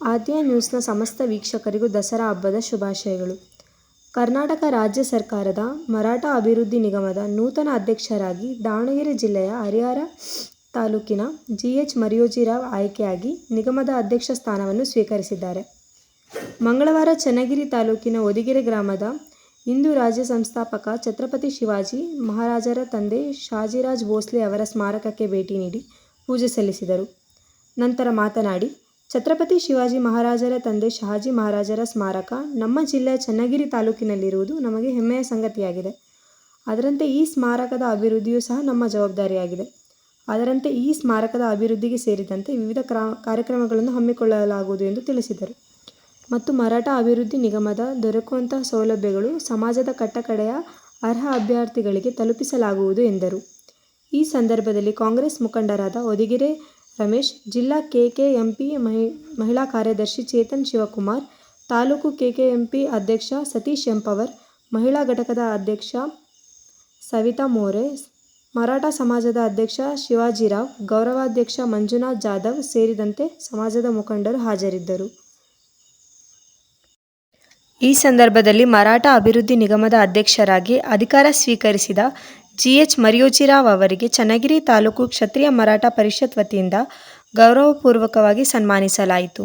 ಆದ್ಯ ನ್ಯೂಸ್ನ ಸಮಸ್ತ ವೀಕ್ಷಕರಿಗೂ ದಸರಾ ಹಬ್ಬದ ಶುಭಾಶಯಗಳು. ಕರ್ನಾಟಕ ರಾಜ್ಯ ಸರ್ಕಾರದ ಮರಾಠ ಅಭಿವೃದ್ಧಿ ನಿಗಮದ ನೂತನ ಅಧ್ಯಕ್ಷರಾಗಿ ದಾವಣಗೆರೆ ಜಿಲ್ಲೆಯ ಹರಿಹರ ತಾಲೂಕಿನ ಜಿ. ಎಚ್. ಮರಿಯೋಜಿರಾವ್ ಆಯ್ಕೆಯಾಗಿ ನಿಗಮದ ಅಧ್ಯಕ್ಷ ಸ್ಥಾನವನ್ನು ಸ್ವೀಕರಿಸಿದ್ದಾರೆ. ಮಂಗಳವಾರ ಚನ್ನಗಿರಿ ತಾಲೂಕಿನ ಹೊದಿಗೆರೆ ಗ್ರಾಮದ ಹಿಂದೂ ರಾಜ್ಯ ಸಂಸ್ಥಾಪಕ ಛತ್ರಪತಿ ಶಿವಾಜಿ ಮಹಾರಾಜರ ತಂದೆ ಶಾಜಿರಾಜ್ ಭೋಸ್ಲೆ ಅವರ ಸ್ಮಾರಕಕ್ಕೆ ಭೇಟಿ ನೀಡಿ ಪೂಜೆ ಸಲ್ಲಿಸಿದರು. ನಂತರ ಮಾತನಾಡಿ, ಛತ್ರಪತಿ ಶಿವಾಜಿ ಮಹಾರಾಜರ ತಂದೆ ಶಹಾಜಿ ಮಹಾರಾಜರ ಸ್ಮಾರಕ ನಮ್ಮ ಜಿಲ್ಲೆಯ ಚನ್ನಗಿರಿ ತಾಲೂಕಿನಲ್ಲಿರುವುದು ನಮಗೆ ಹೆಮ್ಮೆಯ ಸಂಗತಿಯಾಗಿದೆ. ಅದರಂತೆ ಈ ಸ್ಮಾರಕದ ಅಭಿವೃದ್ಧಿಯೂ ಸಹ ನಮ್ಮ ಜವಾಬ್ದಾರಿಯಾಗಿದೆ. ಅದರಂತೆ ಈ ಸ್ಮಾರಕದ ಅಭಿವೃದ್ಧಿಗೆ ಸೇರಿದಂತೆ ವಿವಿಧ ಕಾರ್ಯಕ್ರಮಗಳನ್ನು ಹಮ್ಮಿಕೊಳ್ಳಲಾಗುವುದು ಎಂದು ತಿಳಿಸಿದರು. ಮತ್ತು ಮರಾಠ ಅಭಿವೃದ್ಧಿ ನಿಗಮದ ದೊರಕುವಂತಹ ಸೌಲಭ್ಯಗಳು ಸಮಾಜದ ಕಟ್ಟಕಡೆಯ ಅರ್ಹ ಅಭ್ಯರ್ಥಿಗಳಿಗೆ ತಲುಪಿಸಲಾಗುವುದು ಎಂದರು. ಈ ಸಂದರ್ಭದಲ್ಲಿ ಕಾಂಗ್ರೆಸ್ ಮುಖಂಡರಾದ ಹೊದಿಗೆರೆ ರಮೇಶ್, ಜಿಲ್ಲಾ ಕೆಕೆಎಂಪಿ ಮಹಿಳಾ ಕಾರ್ಯದರ್ಶಿ ಚೇತನ್ ಶಿವಕುಮಾರ್, ತಾಲೂಕು ಕೆಕೆಎಂಪಿ ಅಧ್ಯಕ್ಷ ಸತೀಶ್ ಎಂಪವರ್, ಮಹಿಳಾ ಘಟಕದ ಅಧ್ಯಕ್ಷ ಸವಿತಾ ಮೋರೆ, ಮರಾಠ ಸಮಾಜದ ಅಧ್ಯಕ್ಷ ಶಿವಾಜಿರಾವ್, ಗೌರವಾಧ್ಯಕ್ಷ ಮಂಜುನಾಥ್ ಜಾಧವ್ ಸೇರಿದಂತೆ ಸಮಾಜದ ಮುಖಂಡರು ಹಾಜರಿದ್ದರು. ಈ ಸಂದರ್ಭದಲ್ಲಿ ಮರಾಠ ಅಭಿವೃದ್ಧಿ ನಿಗಮದ ಅಧ್ಯಕ್ಷರಾಗಿ ಅಧಿಕಾರ ಸ್ವೀಕರಿಸಿದ ಜಿ. ಎಚ್. ಮರಿಯೋಜಿರಾವ್ ಅವರಿಗೆ ಚನ್ನಗಿರಿ ತಾಲೂಕು ಕ್ಷತ್ರಿಯ ಮರಾಠ ಪರಿಷತ್ ವತಿಯಿಂದ ಗೌರವಪೂರ್ವಕವಾಗಿ ಸನ್ಮಾನಿಸಲಾಯಿತು.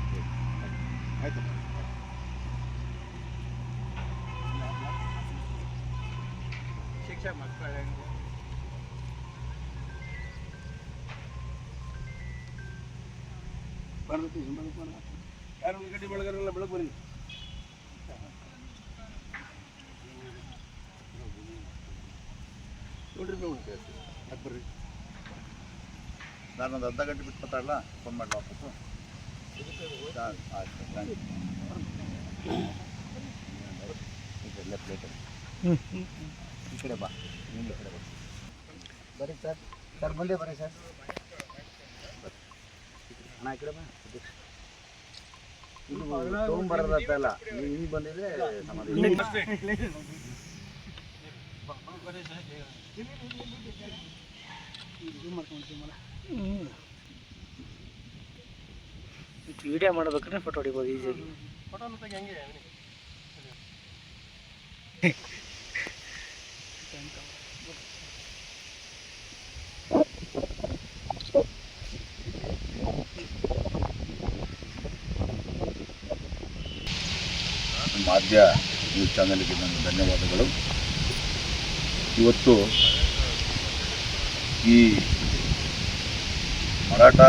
ಯಾರು ಗಡ್ಡಿ ಬೆಳಗಾರಲ್ಲ ಬೆಳಕು ಬನ್ನಿ ನೋಡ್ರಿ ಬರ್ರಿ ನಾನು ಒಂದು ಅರ್ಧ ಗಂಟೆ ಬಿಟ್ಟು ಮಾತಾಡಲ್ಲ ಫೋನ್ ಮಾಡಿ ವಾಪಸ್ಸು ಹಾಂ ಆಯ್ತು ಥ್ಯಾಂಕ್ ಯು ಇಲ್ಲೇ ಪ್ಲೇಟ್ ಈ ಕಡೆ ಬಾ ನೀನು ಈ ಕಡೆ ಬಾ ಬರ್ರಿ ಸರ್ ಸರ್ ಮುಂದೆ ಬರ್ರಿ ಸರ್ ಇದು ತೊಗೊಂಬರೋದಲ್ಲ ನೀವು ಹಿಂಗೆ ಬಂದಿದ್ರೆ ವಿಡಿಯೋ ಮಾಡ್ಬೇಕಂದ್ರೆ ಫೋಟೋ ಹೊಡಿಬೋದು ಈಸಿಯಾಗಿ ಆದ್ಯ ನ್ಯೂಸ್ ಚಾನಲ್ಗೆ ನನ್ನ ಧನ್ಯವಾದಗಳು. ಇವತ್ತು ಈ ಮರಾಠ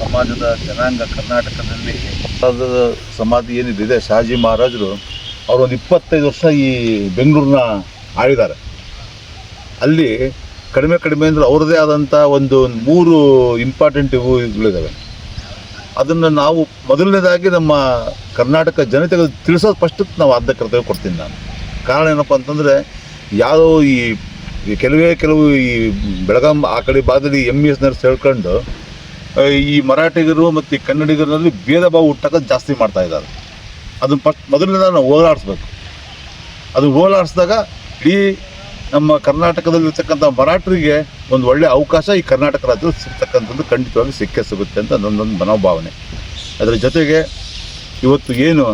ಸಮಾಜದ ಜನಾಂಗ ಕರ್ನಾಟಕದಲ್ಲಿ ಸಮಾಧಿ ಏನಿದೆ ಶಹಾಜಿ ಮಹಾರಾಜರು ಅವರೊಂದು ಇಪ್ಪತ್ತೈದು ವರ್ಷ ಈ ಬೆಂಗಳೂರನ್ನ ಆಳಿದ್ದಾರೆ. ಅಲ್ಲಿ ಕಡಿಮೆ ಕಡಿಮೆ ಅಂದರೆ ಅವ್ರದ್ದೇ ಆದಂಥ ಒಂದು ಮೂರು ಇಂಪಾರ್ಟೆಂಟ್ ಇವು ಇವುಗಳಿದ್ದಾವೆ ಅದನ್ನು ನಾವು ಮೊದಲನೇದಾಗಿ ನಮ್ಮ ಕರ್ನಾಟಕ ಜನತೆಗೆ ತಿಳಿಸೋದು ಫಸ್ಟ್ ನಾವು ಆದ್ಯ ಕರ್ತವ್ಯ ಕೊಡ್ತೀನಿ ನಾನು. ಕಾರಣ ಏನಪ್ಪ ಅಂತಂದರೆ, ಯಾವುದೋ ಈ ಕೆಲವೇ ಕೆಲವು ಈ ಬೆಳಗಾಂ ಆ ಕಡೆ ಭಾಗದಲ್ಲಿ ಎಂ ಎಸ್ ನರ್ಸ್ ಹೇಳ್ಕೊಂಡು ಈ ಮರಾಠಿಗರು ಮತ್ತು ಕನ್ನಡಿಗರಲ್ಲಿ ಭೇದ ಭಾವ ಹುಟ್ಟಕ್ಕೆ ಜಾಸ್ತಿ ಮಾಡ್ತಾ ಇದ್ದಾರೆ. ಅದನ್ನು ಫಸ್ಟ್ ಮೊದಲನೇದಾಗಿ ನಾವು ಹೋರಾಡಿಸ್ಬೇಕು ಅದು ಹೋರಾಡಿಸಿದಾಗ ಇಡೀ ನಮ್ಮ ಕರ್ನಾಟಕದಲ್ಲಿರ್ತಕ್ಕಂಥ ಮರಾಠರಿಗೆ ಒಂದು ಒಳ್ಳೆಯ ಅವಕಾಶ ಈ ಕರ್ನಾಟಕ ರಾಜ್ಯದಲ್ಲಿ ಸಿಗ್ತಕ್ಕಂಥದ್ದು ಖಂಡಿತವಾಗಿ ಸಿಕ್ಕೇ ಸಿಗುತ್ತೆ ಅಂತ ನನ್ನೊಂದು ಮನೋಭಾವನೆ. ಅದರ ಜೊತೆಗೆ ಇವತ್ತು ಏನು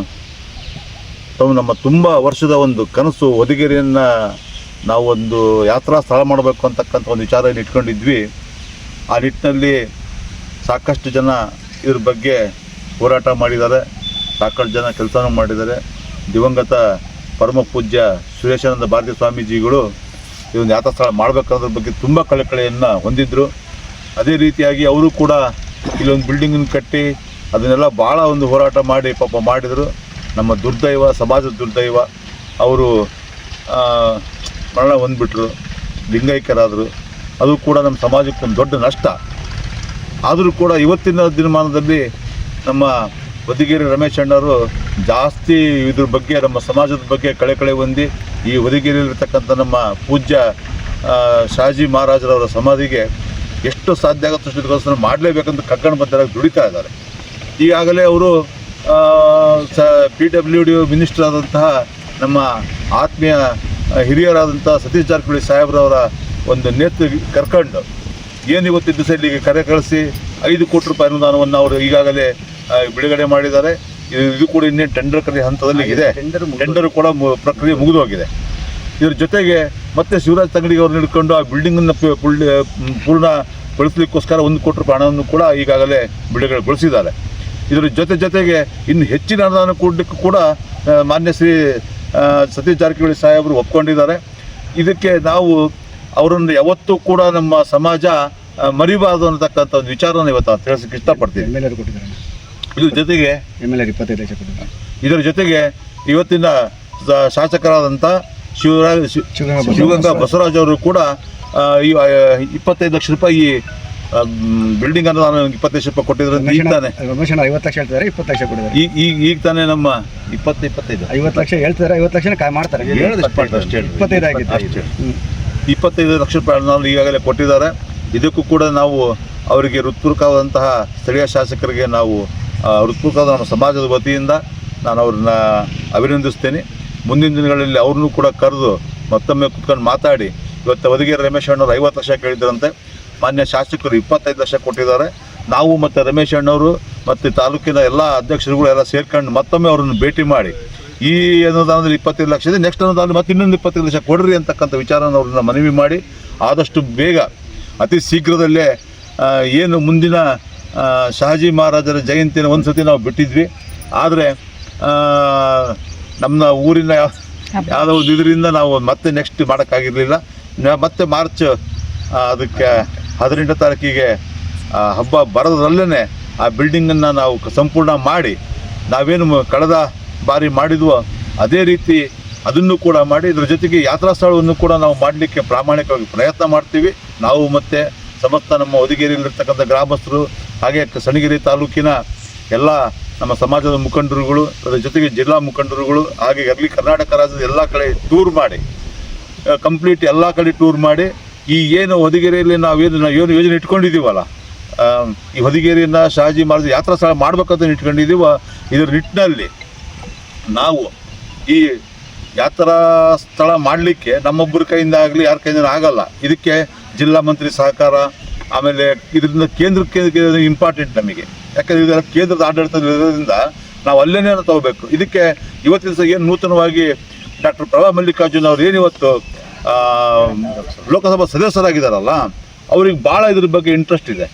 ತಾವು ನಮ್ಮ ತುಂಬ ವರ್ಷದ ಒಂದು ಕನಸು ಹೊದಿಗೆರೆಯನ್ನು ನಾವು ಒಂದು ಯಾತ್ರಾ ಸ್ಥಳ ಮಾಡಬೇಕು ಅಂತಕ್ಕಂಥ ಒಂದು ವಿಚಾರ ಇಟ್ಕೊಂಡಿದ್ವಿ. ಆ ನಿಟ್ಟಿನಲ್ಲಿ ಸಾಕಷ್ಟು ಜನ ಇದ್ರ ಬಗ್ಗೆ ಹೋರಾಟ ಮಾಡಿದ್ದಾರೆ. ಸಾಕಷ್ಟು ಜನ ಕೆಲಸನೂ ಮಾಡಿದ್ದಾರೆ. ದಿವಂಗತ ಪರಮ ಪೂಜ್ಯ ಸುರೇಶಾನಂದ ಭಾರತೀ ಸ್ವಾಮೀಜಿಗಳು ಈ ಒಂದು ಯಾತ್ರಾ ಸ್ಥಳ ಮಾಡಬೇಕನ್ನೋದ್ರ ಬಗ್ಗೆ ತುಂಬ ಕಳಕಳಿಯನ್ನು ಹೊಂದಿದ್ದರು ಅದೇ ರೀತಿಯಾಗಿ ಅವರು ಕೂಡ ಇಲ್ಲೊಂದು ಬಿಲ್ಡಿಂಗನ್ನು ಕಟ್ಟಿ ಅದನ್ನೆಲ್ಲ ಭಾಳ ಒಂದು ಹೋರಾಟ ಮಾಡಿ ಪಾಪ ಮಾಡಿದರು. ನಮ್ಮ ದುರ್ದೈವ ಸಮಾಜದ ದುರ್ದೈವ, ಅವರು ಮರಣ ಹೊಂದ್ಬಿಟ್ರು ಲಿಂಗೈಕ್ಯರಾದರು ಅದು ಕೂಡ ನಮ್ಮ ಸಮಾಜಕ್ಕೆ ಒಂದು ದೊಡ್ಡ ನಷ್ಟ. ಆದರೂ ಕೂಡ ಇವತ್ತಿನ ದಿನಮಾನದಲ್ಲಿ ನಮ್ಮ ಬದಿಗೇರಿ ರಮೇಶ್ ಅಣ್ಣವರು ಜಾಸ್ತಿ ಇದ್ರ ಬಗ್ಗೆ, ನಮ್ಮ ಸಮಾಜದ ಬಗ್ಗೆ ಕಳೆ ಕಳೆ ಹೊಂದಿ ಈ ಹೊದಿಗೆರೆಯಲ್ಲಿರ್ತಕ್ಕಂಥ ನಮ್ಮ ಪೂಜ್ಯ ಶಾಜಿ ಮಹಾರಾಜರವರ ಸಮಾಧಿಗೆ ಎಷ್ಟು ಸಾಧ್ಯ ಆಗುತ್ತೋ ಅಷ್ಟು ಮಾಡಲೇಬೇಕಂತ ಕಕ್ಕಣಬದ್ಧರಾಗಿ ದುಡಿತಾ ಇದ್ದಾರೆ. ಈಗಾಗಲೇ ಅವರು ಸ, ಪಿ ಡಬ್ಲ್ಯೂ ಡಿ ಮಿನಿಸ್ಟರ್ ಆದಂತಹ ನಮ್ಮ ಆತ್ಮೀಯ ಹಿರಿಯರಾದಂಥ ಸತೀಶ್ ಜಾರಕಿಹೊಳಿ ಸಾಹೇಬ್ರವರ ಒಂದು ನೇತೃ ಕರ್ಕೊಂಡು ಏನು ಇವತ್ತಿನ ದಿವಸ ಇಲ್ಲಿಗೆ ಕರೆ ಕಳಿಸಿ ಐದು ಕೋಟಿ ರೂಪಾಯಿ ಅನುದಾನವನ್ನು ಅವರು ಈಗಾಗಲೇ ಬಿಡುಗಡೆ ಮಾಡಿದ್ದಾರೆ. ಇದು ಇದು ಕೂಡ ಇನ್ನೇನು ಟೆಂಡರ್ ಕರೆ ಹಂತದಲ್ಲಿ ಇದೆ. ಟೆಂಡರ್ ಕೂಡ ಪ್ರಕ್ರಿಯೆ ಮುಗಿದು ಹೋಗಿದೆ ಇದ್ರ ಜೊತೆಗೆ ಮತ್ತೆ ಶಿವರಾಜ್ ತಂಗಡಿ ಅವ್ರನ್ನ ಹಿಡ್ಕೊಂಡು ಆ ಬಿಲ್ಡಿಂಗನ್ನು ಪೂರ್ಣಗೊಳಿಸಲಿಕ್ಕೋಸ್ಕರ ಒಂದು ಕೋಟಿ ರೂಪಾಯಿ ಹಣವನ್ನು ಕೂಡ ಈಗಾಗಲೇ ಬಿಡುಗಡೆಗೊಳಿಸಿದ್ದಾರೆ ಇದರ ಜೊತೆ ಜೊತೆಗೆ ಇನ್ನು ಹೆಚ್ಚಿನ ಅನುದಾನ ಕೊಡಲಿಕ್ಕೂ ಕೂಡ ಮಾನ್ಯ ಶ್ರೀ ಸತೀಶ್ ಜಾರಕಿಹೊಳಿ ಸಾಹೇಬರು ಒಪ್ಕೊಂಡಿದ್ದಾರೆ. ಇದಕ್ಕೆ ನಾವು ಅವರನ್ನು ಯಾವತ್ತೂ ಕೂಡ ನಮ್ಮ ಸಮಾಜ ಮರಿಬಾರದು ಅನ್ನತಕ್ಕಂಥ ಒಂದು ವಿಚಾರವನ್ನು ಇವತ್ತು ತಿಳಿಸಕ್ಕೆ ಇಷ್ಟಪಡ್ತೀನಿ. ಇದ್ರ ಜೊತೆಗೆ ಎಂ ಎಲ್ ಎ ಇಪ್ಪತ್ತೈದು ಲಕ್ಷ ಕೊಟ್ಟಿದ್ದಾರೆ. ಇದರ ಜೊತೆಗೆ ಇವತ್ತಿನ ಶಾಸಕರಾದಂಥ ಶಿವರಾಜ್ ಶಿವಗಂಗಾ ಬಸವರಾಜ್. ಅವರು ಕೂಡ ಈ ಇಪ್ಪತ್ತೈದು ಲಕ್ಷ ರೂಪಾಯಿ ಬಿಲ್ಡಿಂಗ್ ಅನ್ನು ನಾನು ಇಪ್ಪತ್ತೈದು ಲಕ್ಷ ರೂಪಾಯಿ ಕೊಟ್ಟಿದ್ರೆ ಈಗ ತಾನೆ ಐವತ್ತು ಲಕ್ಷ ಹೇಳ್ತಾರೆ ಇಪ್ಪತ್ತು ಲಕ್ಷ ಕೊಟ್ಟಿದ್ದಾರೆ. ಈಗ ಈಗ ಈಗ ತಾನೇ ನಮ್ಮ ಇಪ್ಪತ್ತು ಇಪ್ಪತ್ತೈದು. ಐವತ್ತು ಲಕ್ಷ ಹೇಳ್ತಾರೆ ಐವತ್ತು ಲಕ್ಷನ ಕಾಯ್ ಮಾಡ್ತಾರೆ. ಇಪ್ಪತ್ತೈದು ಆಗಿತ್ತು. ಅಷ್ಟೇ. ಇಪ್ಪತ್ತೈದು ಲಕ್ಷ ರೂಪಾಯಿ ನಾವು ಈಗಾಗಲೇ ಕೊಟ್ಟಿದ್ದಾರೆ. ಇದಕ್ಕೂ ಕೂಡ ನಾವು ಅವರಿಗೆ ಹೃತ್ಪೂರ್ವಕವಾದಂತಹ ಸ್ಥಳೀಯ ಶಾಸಕರಿಗೆ ನಾವು ಹೃತ್ಪೂರ್ವಕವಾದ ನಮ್ಮ ಸಮಾಜದ ವತಿಯಿಂದ ನಾನು ಅವ್ರನ್ನ ಅಭಿನಂದಿಸ್ತೇನೆ. ಮುಂದಿನ ದಿನಗಳಲ್ಲಿ ಅವ್ರನ್ನೂ ಕೂಡ ಕರೆದು ಮತ್ತೊಮ್ಮೆ ಕುತ್ಕೊಂಡು ಮಾತಾಡಿ. ಇವತ್ತು ಹೊದಿಗೆರೆ ರಮೇಶ್ ಅಣ್ಣವ್ರು ಐವತ್ತು ಲಕ್ಷ ಕೇಳಿದ್ರಂತೆ. ಮಾನ್ಯ ಶಾಸಕರು ಇಪ್ಪತ್ತೈದು ಲಕ್ಷ ಕೊಟ್ಟಿದ್ದಾರೆ. ನಾವು ಮತ್ತು ರಮೇಶ್ ಅಣ್ಣವರು ಮತ್ತು ತಾಲೂಕಿನ ಎಲ್ಲ ಅಧ್ಯಕ್ಷರುಗಳು ಎಲ್ಲ ಸೇರ್ಕೊಂಡು ಮತ್ತೊಮ್ಮೆ ಅವ್ರನ್ನ ಭೇಟಿ ಮಾಡಿ. ಈ ಅನುದಾನದಲ್ಲಿ ಇಪ್ಪತ್ತೈದು ಲಕ್ಷ ಇದೆ. ನೆಕ್ಸ್ಟ್ ಅನುದಾನ ಮತ್ತೆ ಇನ್ನೊಂದು ಇಪ್ಪತ್ತೈದು ಲಕ್ಷ ಕೊಡ್ರಿ ಅಂತಕ್ಕಂಥ ವಿಚಾರನ ಅವ್ರನ್ನ ಮನವಿ ಮಾಡಿ ಆದಷ್ಟು ಬೇಗ ಅತಿ ಶೀಘ್ರದಲ್ಲೇ ಏನು ಮುಂದಿನ ಶಹಾಜಿ ಮಹಾರಾಜರ ಜಯಂತಿನ ಒಂದು ಸತಿ ನಾವು ಬಿಟ್ಟಿದ್ವಿ. ಆದರೆ ನಮ್ಮ ಊರಿನ ಯಾವ- ಯಾವುದೋ ಒಂದು ಇದರಿಂದ ನಾವು ಮತ್ತೆ ನೆಕ್ಸ್ಟ್ ಮಾಡೋಕ್ಕಾಗಿರಲಿಲ್ಲ. ಮತ್ತೆ ಮಾರ್ಚ್ ಅದಕ್ಕೆ ಹದಿನೆಂಟು ತಾರೀಕಿಗೆ ಹಬ್ಬ ಬರೋದ್ರಲ್ಲೇ ಆ ಬಿಲ್ಡಿಂಗನ್ನು ನಾವು ಸಂಪೂರ್ಣ ಮಾಡಿ, ನಾವೇನು ಕಳೆದ ಬಾರಿ ಮಾಡಿದ್ವೋ ಅದೇ ರೀತಿ ಅದನ್ನು ಕೂಡ ಮಾಡಿ, ಇದ್ರ ಜೊತೆಗೆ ಯಾತ್ರಾ ಸ್ಥಳವನ್ನು ಕೂಡ ನಾವು ಮಾಡಲಿಕ್ಕೆ ಪ್ರಾಮಾಣಿಕವಾಗಿ ಪ್ರಯತ್ನ ಮಾಡ್ತೀವಿ. ನಾವು ಮತ್ತು ಸಮಸ್ತ ನಮ್ಮ ಹೊದಿಗೇರಿಯಲ್ಲಿರ್ತಕ್ಕಂಥ ಗ್ರಾಮಸ್ಥರು ಹಾಗೆ ಸಣಗಿರಿ ತಾಲೂಕಿನ ಎಲ್ಲ ನಮ್ಮ ಸಮಾಜದ ಮುಖಂಡರುಗಳು, ಅದರ ಜೊತೆಗೆ ಜಿಲ್ಲಾ ಮುಖಂಡರುಗಳು, ಹಾಗೆ ಅಲ್ಲಿ ಕರ್ನಾಟಕ ರಾಜ್ಯದ ಎಲ್ಲ ಕಡೆ ಟೂರ್ ಮಾಡಿ ಕಂಪ್ಲೀಟ್ ಎಲ್ಲ ಕಡೆ ಟೂರ್ ಮಾಡಿ, ಈ ಏನು ಹೊದಿಗೆರೆಯಲ್ಲಿ ನಾವು ಏನು ಯೋಜನೆ ಇಟ್ಕೊಂಡಿದ್ದೀವಲ್ಲ ಈ ಹೊದಿಗೆರೆಯನ್ನು ಶಾಜಿ ಮಹಾರಾಜ ಯಾತ್ರಾ ಸ್ಥಳ ಮಾಡ್ಬೇಕಂತ ಇಟ್ಕೊಂಡಿದ್ದೀವ, ಇದರ ನಿಟ್ಟಿನಲ್ಲಿ ನಾವು ಈ ಯಾತ್ರಾ ಸ್ಥಳ ಮಾಡಲಿಕ್ಕೆ ನಮ್ಮೊಬ್ಬರ ಕೈಯಿಂದ ಆಗಲಿ ಯಾರ ಕೈಯಿಂದ ಆಗಲ್ಲ. ಇದಕ್ಕೆ ಜಿಲ್ಲಾ ಮಂತ್ರಿ ಸಹಕಾರ ಆಮೇಲೆ ಇದರಿಂದ ಕೇಂದ್ರಕ್ಕೆ ಇಂಪಾರ್ಟೆಂಟ್ ನಮಗೆ. ಯಾಕಂದರೆ ಇದೆಲ್ಲ ಕೇಂದ್ರದ ಆಡಳಿತದಿಂದ ನಾವು ಅಲ್ಲೇನೇ ತಗೋಬೇಕು. ಇದಕ್ಕೆ ಇವತ್ತಿನ ದಿವಸ ಏನು ನೂತನವಾಗಿ ಡಾಕ್ಟರ್ ಪ್ರಭಾ ಮಲ್ಲಿಕಾರ್ಜುನ್ ಅವ್ರು ಏನು ಇವತ್ತು ಲೋಕಸಭಾ ಸದಸ್ಯರಾಗಿದ್ದಾರಲ್ಲ, ಅವ್ರಿಗೆ ಭಾಳ ಇದ್ರ ಬಗ್ಗೆ ಇಂಟ್ರೆಸ್ಟ್ ಇದೆ.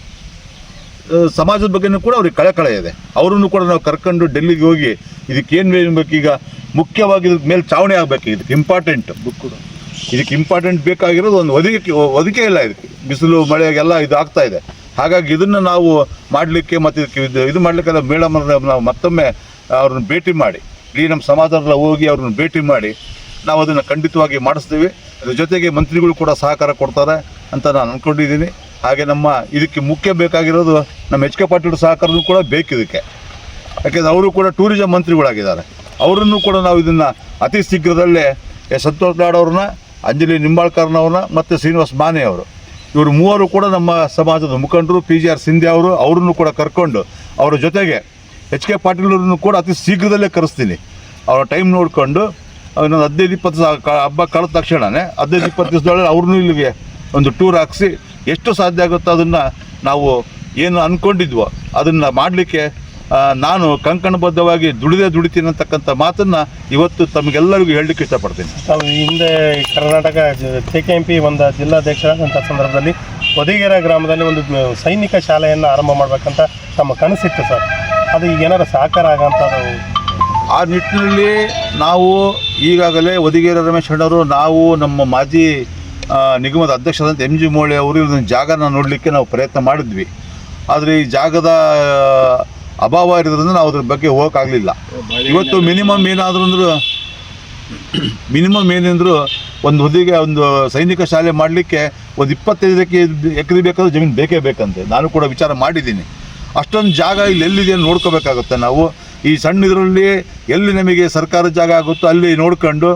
ಸಮಾಜದ ಬಗ್ಗೆನೂ ಕೂಡ ಅವ್ರಿಗೆ ಕಳಕಳೆ ಇದೆ. ಅವರನ್ನು ಕೂಡ ನಾವು ಕರ್ಕೊಂಡು ಡೆಲ್ಲಿಗೆ ಹೋಗಿ ಇದಕ್ಕೆ ಏನು ಬೇಕು ಈಗ ಮುಖ್ಯವಾಗಿ ಇದ್ರ ಮೇಲೆ ಚಾವಣಿ ಆಗಬೇಕು. ಇದಕ್ಕೆ ಇಂಪಾರ್ಟೆಂಟ್ ಇದಕ್ಕೆ ಇಂಪಾರ್ಟೆಂಟ್ ಬೇಕಾಗಿರೋದು ಒಂದು ಒದಗಿಕೆ ಒದಿಕೆ ಇಲ್ಲ ಇದಕ್ಕೆ. ಬಿಸಿಲು, ಮಳೆಗೆಲ್ಲ ಇದು ಆಗ್ತಾ ಇದೆ. ಹಾಗಾಗಿ ಇದನ್ನು ನಾವು ಮಾಡಲಿಕ್ಕೆ ಮತ್ತು ಇದಕ್ಕೆ ಇದು ಇದು ಮಾಡಲಿಕ್ಕೆಲ್ಲ ಮೇಡಮ್ ನಾವು ಮತ್ತೊಮ್ಮೆ ಅವ್ರನ್ನ ಭೇಟಿ ಮಾಡಿ. ಇಡೀ ನಮ್ಮ ಸಮಾಜದಲ್ಲ ಹೋಗಿ ಅವ್ರನ್ನ ಭೇಟಿ ಮಾಡಿ ನಾವು ಅದನ್ನು ಖಂಡಿತವಾಗಿ ಮಾಡಿಸ್ತೀವಿ. ಅದ್ರ ಜೊತೆಗೆ ಮಂತ್ರಿಗಳು ಕೂಡ ಸಹಕಾರ ಕೊಡ್ತಾರೆ ಅಂತ ನಾನು ಅಂದ್ಕೊಂಡಿದ್ದೀನಿ ಹಾಗೆ ನಮ್ಮ ಇದಕ್ಕೆ ಮುಖ್ಯ ಬೇಕಾಗಿರೋದು ನಮ್ಮ ಎಚ್ ಕೆ ಪಾಟೀಲ್ ಸಹಕಾರನೂ ಕೂಡ ಬೇಕು ಇದಕ್ಕೆ ಯಾಕೆಂದರೆ ಅವರು ಕೂಡ ಟೂರಿಸಂ ಮಂತ್ರಿಗಳಾಗಿದ್ದಾರೆ. ಅವರನ್ನು ಕೂಡ ನಾವು ಇದನ್ನು ಅತಿ ಶೀಘ್ರದಲ್ಲೇ ಸಂತೋಷ್ ಲಾಡ್ ಅವ್ರನ್ನ ಅಂಜಲಿ ನಿಂಬಾಳ್ಕರ್ನವ್ರನ್ನ ಮತ್ತು ಶ್ರೀನಿವಾಸ್ ಮಾನೆ ಅವರು. ಇವರು ಮೂವರು ಕೂಡ ನಮ್ಮ ಸಮಾಜದ ಮುಖಂಡರು ಪಿ ಜಿ ಆರ್ ಸಿಂಧೆ ಅವರು, ಅವರನ್ನು ಕೂಡ ಕರ್ಕೊಂಡು ಅವರ ಜೊತೆಗೆ ಎಚ್ ಕೆ ಪಾಟೀಲ್ ಅವ್ರನ್ನು ಕೂಡ ಅತಿ ಶೀಘ್ರದಲ್ಲೇ ಕರೆಸ್ತೀನಿ. ಅವರ ಟೈಮ್ ನೋಡಿಕೊಂಡು ಇನ್ನೊಂದು ಹದಿನೈದು ಇಪ್ಪತ್ತು ಹಬ್ಬ ಕಳೆದ ತಕ್ಷಣವೇ ಹದಿನೈದು ಇಪ್ಪತ್ತು ದಿವಸದೊಳಗೆ ಅವ್ರನ್ನೂ ಇಲ್ಲಿಗೆ ಒಂದು ಟೂರ್ ಹಾಕಿಸಿ, ಎಷ್ಟು ಸಾಧ್ಯ ಆಗುತ್ತೋ ಅದನ್ನು ನಾವು ಏನು ಅಂದ್ಕೊಂಡಿದ್ವೋ ಅದನ್ನು ಮಾಡಲಿಕ್ಕೆ ನಾನು ಕಂಕಣಬದ್ಧವಾಗಿ ದುಡಿದೇ ದುಡಿತೀನಿ ಅಂತಕ್ಕಂಥ ಮಾತನ್ನು ಇವತ್ತು ತಮಗೆಲ್ಲರಿಗೂ ಹೇಳಲಿಕ್ಕೆ ಇಷ್ಟಪಡ್ತೀನಿ. ತಾವು ಹಿಂದೆ Karnataka K K M P ಒಂದು ಜಿಲ್ಲಾಧ್ಯಕ್ಷರಾದಂಥ ಸಂದರ್ಭದಲ್ಲಿ ಒದಿಗೆರೆ ಗ್ರಾಮದಲ್ಲಿ ಒಂದು ಸೈನಿಕ ಶಾಲೆಯನ್ನು ಆರಂಭ ಮಾಡಬೇಕಂತ ತಮ್ಮ ಕನಸಿತ್ತು ಸರ್. ಅದು ಈಗ ಏನಾರು ಸಾಕಾರ ಆಗಂಥದ್ದು ಆ ನಿಟ್ಟಿನಲ್ಲಿ ನಾವು ಈಗಾಗಲೇ ಒದಿಗೇರ ರಮೇಶ್ ಅಣ್ಣವರು ನಾವು ನಮ್ಮ ಮಾಜಿ ನಿಗಮದ ಅಧ್ಯಕ್ಷರಂತ ಎಂ ಜಿ ಮೋಳೆ ಅವರು ಇದೊಂದು ಜಾಗನ ನೋಡಲಿಕ್ಕೆ ನಾವು ಪ್ರಯತ್ನ ಮಾಡಿದ್ವಿ. ಆದರೆ ಈ ಜಾಗದ ಅಭಾವ ಇರೋದ್ರಿಂದ ನಾವು ಅದ್ರ ಬಗ್ಗೆ ಹೋಗೋಕ್ಕಾಗಲಿಲ್ಲ. ಇವತ್ತು ಮಿನಿಮಮ್ ಏನಾದರೂ ಅಂದರೂ ಮಿನಿಮಮ್ ಏನಂದ್ರು ಒಂದು ಹುದ್ದೆಗೆ ಒಂದು ಸೈನಿಕ ಶಾಲೆ ಮಾಡಲಿಕ್ಕೆ ಒಂದು ಇಪ್ಪತ್ತೈದು ಎಕರೆ ಬೇಕಾದ್ರೂ ಜಮೀನು ಬೇಕೇ ಬೇಕಂತೆ. ನಾನು ಕೂಡ ವಿಚಾರ ಮಾಡಿದ್ದೀನಿ. ಅಷ್ಟೊಂದು ಜಾಗ ಇಲ್ಲಿ ಎಲ್ಲಿದೆ ಅಂತ ನೋಡ್ಕೋಬೇಕಾಗುತ್ತೆ ನಾವು. ಈ ಸಣ್ಣ ಇದರಲ್ಲಿ ಎಲ್ಲಿ ನಮಗೆ ಸರ್ಕಾರದ ಜಾಗ ಆಗುತ್ತೋ ಅಲ್ಲಿ ನೋಡ್ಕೊಂಡು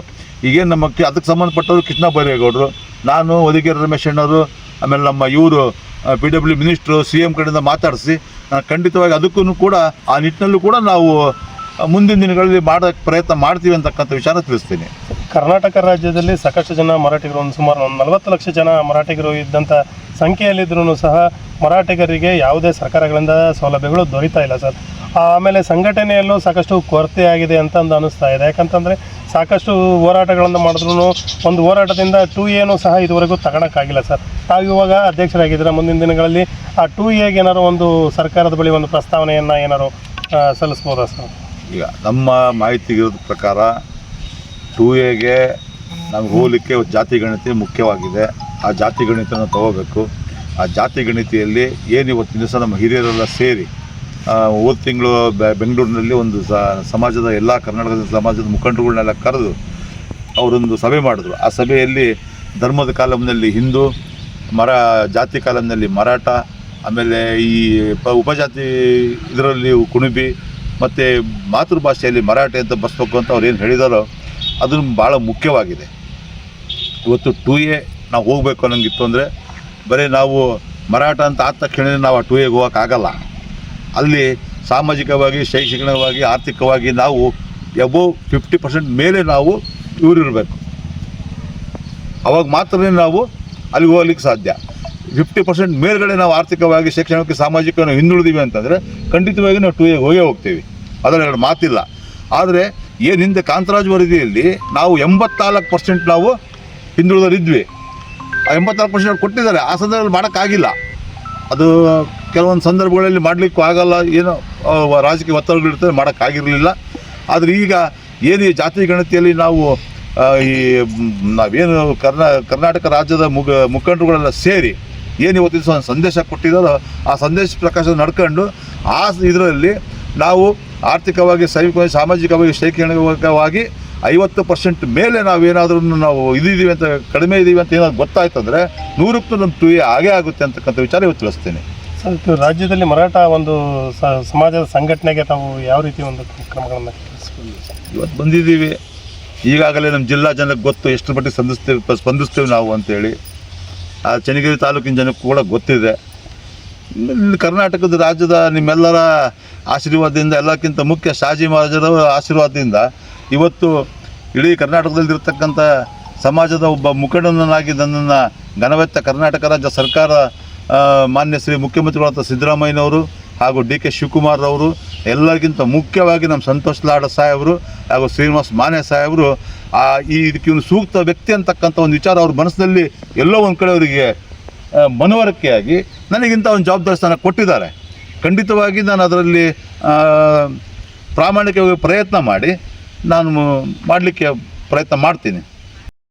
ಈಗೇನು ನಮ್ಮ ಕಿ- ಅದಕ್ಕೆ ಸಂಬಂಧಪಟ್ಟವರು ಕೃಷ್ಣ ಬೈರೇಗೌಡರು ನಾನು ಹೊದಿಗೆ ರಮೇಶ್ ಅಣ್ಣವರು ಆಮೇಲೆ ನಮ್ಮ ಇವರು P W minister C M ಕಡೆಯಿಂದ ಮಾತಾಡಿಸಿ ಖಂಡಿತವಾಗಿ ಅದಕ್ಕೂ ಕೂಡ ಆ ನಿಟ್ಟಿನಲ್ಲೂ ಕೂಡ ನಾವು ಮುಂದಿನ ದಿನಗಳಲ್ಲಿ ಮಾಡೋಕ್ಕೆ ಪ್ರಯತ್ನ ಮಾಡ್ತೀವಿ ಅಂತಕ್ಕಂಥ ವಿಚಾರ ತಿಳಿಸ್ತೀನಿ. ಕರ್ನಾಟಕ ರಾಜ್ಯದಲ್ಲಿ ಸಾಕಷ್ಟು ಜನ ಮರಾಠಿಗರು, ಒಂದು ಸುಮಾರು ಒಂದು ನಲವತ್ತು ಲಕ್ಷ ಜನ ಮರಾಠಿಗರು ಇದ್ದಂಥ ಸಂಖ್ಯೆಯಲ್ಲಿದ್ರೂ ಸಹ ಮರಾಠಿಗರಿಗೆ ಯಾವುದೇ ಸರ್ಕಾರಗಳಿಂದ ಸೌಲಭ್ಯಗಳು ದೊರೀತಾ ಇಲ್ಲ ಸರ್. ಆಮೇಲೆ ಸಂಘಟನೆಯಲ್ಲೂ ಸಾಕಷ್ಟು ಕೊರತೆ ಆಗಿದೆ ಅಂತ ಒಂದು ಅನಿಸ್ತಾ ಇದೆ. ಯಾಕಂತಂದರೆ ಸಾಕಷ್ಟು ಹೋರಾಟಗಳನ್ನು ಮಾಡಿದ್ರು ಒಂದು ಹೋರಾಟದಿಂದ ಟೂ ಎನೂ ಸಹ ಇದುವರೆಗೂ ತಗೊಳಕ್ಕಾಗಿಲ್ಲ ಸರ್. ತಾವು ಇವಾಗ ಅಧ್ಯಕ್ಷರಾಗಿದ್ದೀರಾ ಮುಂದಿನ ದಿನಗಳಲ್ಲಿ, ಆ ಟೂ ಎಗೆ ಏನಾರು ಒಂದು ಸರ್ಕಾರದ ಬಳಿ ಒಂದು ಪ್ರಸ್ತಾವನೆಯನ್ನು ಏನಾರು ಸಲ್ಲಿಸ್ಬೋದಾ ಸರ್? ಈಗ ನಮ್ಮ ಮಾಹಿತಿ ಇರೋದ ಪ್ರಕಾರ ಟೂ ಎಗೆ ನಮ್ಗೆ ಹೋಗಲಿಕ್ಕೆ ಜಾತಿ ಗಣತಿ ಮುಖ್ಯವಾಗಿದೆ. ಆ ಜಾತಿ ಗಣಿತನ ತಗೋಬೇಕು. ಆ ಜಾತಿ ಗಣಿತಿಯಲ್ಲಿ ಏನು ಇವತ್ತು ದಿವಸ ನಮ್ಮ ಹಿರಿಯರೆಲ್ಲ ಸೇರಿ ಹೋದ ತಿಂಗಳು ಬೆಂಗಳೂರಿನಲ್ಲಿ ಒಂದು ಸಮಾಜದ ಎಲ್ಲ ಕರ್ನಾಟಕದ ಸಮಾಜದ ಮುಖಂಡರುಗಳನ್ನೆಲ್ಲ ಕರೆದು ಅವರೊಂದು ಸಭೆ ಮಾಡಿದ್ರು. ಆ ಸಭೆಯಲ್ಲಿ ಧರ್ಮದ ಕಾಲಮ್ನಲ್ಲಿ ಹಿಂದೂ, ಮರ, ಜಾತಿ ಕಾಲಂನಲ್ಲಿ ಮರಾಠ, ಆಮೇಲೆ ಈ ಪ ಉಪಜಾತಿ ಇದರಲ್ಲಿ ಕುಣುಬಿ, ಮತ್ತು ಮಾತೃಭಾಷೆಯಲ್ಲಿ ಮರಾಠಿ ಅಂತ ಬಸ್ಬೇಕು ಅಂತ ಅವ್ರು ಏನು ಹೇಳಿದಾರೋ ಅದನ್ನು ಭಾಳ ಮುಖ್ಯವಾಗಿದೆ. ಇವತ್ತು ಟೂ ಎ ನಾವು ಹೋಗಬೇಕು ಅನ್ನೋಂಗಿತ್ತು ಅಂದರೆ ಬರೀ ನಾವು ಮರಾಠ ಅಂತ ಆದ ತಕ್ಷಣ ನಾವು ಆ ಟೂ ಎಗೆ ಹೋಗೋಕ್ಕಾಗಲ್ಲ ಅಲ್ಲಿ ಸಾಮಾಜಿಕವಾಗಿ, ಶೈಕ್ಷಣಿಕವಾಗಿ, ಆರ್ಥಿಕವಾಗಿ ನಾವು ಎಬೋ ಫಿಫ್ಟಿ ಪರ್ಸೆಂಟ್ ಮೇಲೆ ನಾವು ಇವರಿರಬೇಕು. ಅವಾಗ ಮಾತ್ರನೇ ನಾವು ಅಲ್ಲಿಗೆ ಹೋಗ್ಲಿಕ್ಕೆ ಸಾಧ್ಯ. ಫಿಫ್ಟಿ ಪರ್ಸೆಂಟ್ ಮೇಲ್ಗಡೆ ನಾವು ಆರ್ಥಿಕವಾಗಿ ಶೈಕ್ಷಣಿಕ ಸಾಮಾಜಿಕ ನಾವು ಹಿಂದುಳಿದೀವಿ ಅಂತಂದರೆ ಖಂಡಿತವಾಗಿ ನಾವು ಟೂ ಹೋಗೇ ಹೋಗ್ತೀವಿ. ಅದರಲ್ಲಿ ಎರಡು ಮಾತಿಲ್ಲ. ಆದರೆ ಏನು ಹಿಂದೆ ಕಾಂತರಾಜ್ ವರದಿಯಲ್ಲಿ ನಾವು ಎಂಬತ್ನಾಲ್ಕು ಪರ್ಸೆಂಟ್ ನಾವು ಹಿಂದುಳಿದರಿದ್ವಿ ಆ ಎಂಬತ್ನಾಲ್ಕು ಪರ್ಸೆಂಟ್ ಕೊಟ್ಟಿದ್ದಾರೆ. ಆ ಸಂದರ್ಭದಲ್ಲಿ ಮಾಡೋಕ್ಕಾಗಿಲ್ಲ. ಅದು ಕೆಲವೊಂದು ಸಂದರ್ಭಗಳಲ್ಲಿ ಮಾಡಲಿಕ್ಕೂ ಆಗಲ್ಲ, ಏನೋ ರಾಜಕೀಯ ಒತ್ತಡಗಳಿರ್ತದೆ ಮಾಡೋಕ್ಕಾಗಿರಲಿಲ್ಲ. ಆದರೆ ಈಗ ಏನು ಈ ಜಾತಿ ಗಣತಿಯಲ್ಲಿ ನಾವು ಈ ನಾವೇನು ಕರ್ನಾ, ಕರ್ನಾಟಕ ರಾಜ್ಯದ ಮುಗ, ಮುಖಂಡರುಗಳೆಲ್ಲ ಸೇರಿ ಏನು ಇವತ್ತಿನ ಸಂದೇಶ ಕೊಟ್ಟಿದ್ದಾರೋ, ಆ ಸಂದೇಶ ಪ್ರಕಾಶ ನಡ್ಕೊಂಡು ಆ, ಇದರಲ್ಲಿ ನಾವು ಆರ್ಥಿಕವಾಗಿ ಸೈನಿಕವಾಗಿ ಸಾಮಾಜಿಕವಾಗಿ, ಶೈಕ್ಷಣಿಕವಾಗಿ ಐವತ್ತು ಪರ್ಸೆಂಟ್ ಮೇಲೆ ನಾವೇನಾದರೂ ನಾವು ಇದ್ದೀವಿ ಅಂತ ಕಡಿಮೆ ಇದ್ದೀವಿ ಅಂತ ಏನಾದ್ರು ಗೊತ್ತಾಯ್ತಂದರೆ ನೂರಕ್ಕೂ ನಮ್ಮ ಟು ಎ ಆಗೇ ಆಗುತ್ತೆ ಅಂತಕ್ಕಂಥ ವಿಚಾರ ಇವತ್ತು ತಿಳಿಸ್ತೀನಿ. ಸರ್ ರಾಜ್ಯದಲ್ಲಿ ಮರಾಠ ಒಂದು ಸ- ಸಮಾಜದ ಸಂಘಟನೆಗೆ ತಾವು ಯಾವ ರೀತಿ ಒಂದು ಕ್ರಮಗಳನ್ನು ಇವತ್ತು ಬಂದಿದ್ದೀವಿ. ಈಗಾಗಲೇ ನಮ್ಮ ಜಿಲ್ಲಾ ಜನಕ್ಕೆ ಗೊತ್ತು ಎಷ್ಟು ಮಟ್ಟಿಗೆ ಸ್ಪಂದಿಸ್ತೇವೆ ಪ- ಸ್ಪಂದಿಸ್ತೇವೆ ನಾವು ಅಂತೇಳಿ. ಆ ಚನ್ನಗಿರಿ ತಾಲೂಕಿನ ಜನಕ್ಕೆ ಕೂಡ ಗೊತ್ತಿದೆ. ಕರ್ನಾಟಕದ ರಾಜ್ಯದ ನಿಮ್ಮೆಲ್ಲರ ಆಶೀರ್ವಾದದಿಂದ, ಎಲ್ಲಕ್ಕಿಂತ ಮುಖ್ಯ ಶಾಜಿ ಮಹಾರಾಜರ ಆಶೀರ್ವಾದದಿಂದ ಇವತ್ತು ಇಡೀ ಕರ್ನಾಟಕದಲ್ಲಿರ್ತಕ್ಕಂಥ ಸಮಾಜದ ಒಬ್ಬ ಮುಖಂಡನಾಗಿ ನನ್ನನ್ನು ಘನವೆತ್ತ ಕರ್ನಾಟಕ ರಾಜ್ಯ ಸರ್ಕಾರ ಮಾನ್ಯ ಶ್ರೀ ಮುಖ್ಯಮಂತ್ರಿಗಳಾದ ಸಿದ್ದರಾಮಯ್ಯನವರು ಹಾಗೂ ಡಿ ಕೆ ಶಿವಕುಮಾರ್ ಅವರು ಎಲ್ಲರಿಗಿಂತ ಮುಖ್ಯವಾಗಿ ನಮ್ಮ ಸಂತೋಷ್ ಲಾಡ ಸಾಹೇಬರು ಹಾಗೂ ಶ್ರೀನಿವಾಸ್ ಮಾನೆ ಸಾಹೇಬರು ಆ, ಈ ಇದಕ್ಕೆ ಒಂದು ಸೂಕ್ತ ವ್ಯಕ್ತಿ ಅಂತಕ್ಕಂಥ ಒಂದು ವಿಚಾರ ಅವ್ರ ಮನಸ್ಸಿನಲ್ಲಿ ಎಲ್ಲೋ ಒಂದು ಕಡೆ ಅವರಿಗೆ ಮನವರಿಕೆಯಾಗಿ ನನಗಿಂತ ಒಂದು ಜವಾಬ್ದಾರಿ ಸ್ಥಾನ ಕೊಟ್ಟಿದ್ದಾರೆ. ಖಂಡಿತವಾಗಿ ನಾನು ಅದರಲ್ಲಿ ಪ್ರಾಮಾಣಿಕವಾಗಿ ಪ್ರಯತ್ನ ಮಾಡಿ ನಾನು ಮಾಡಲಿಕ್ಕೆ ಪ್ರಯತ್ನ ಮಾಡ್ತೀನಿ.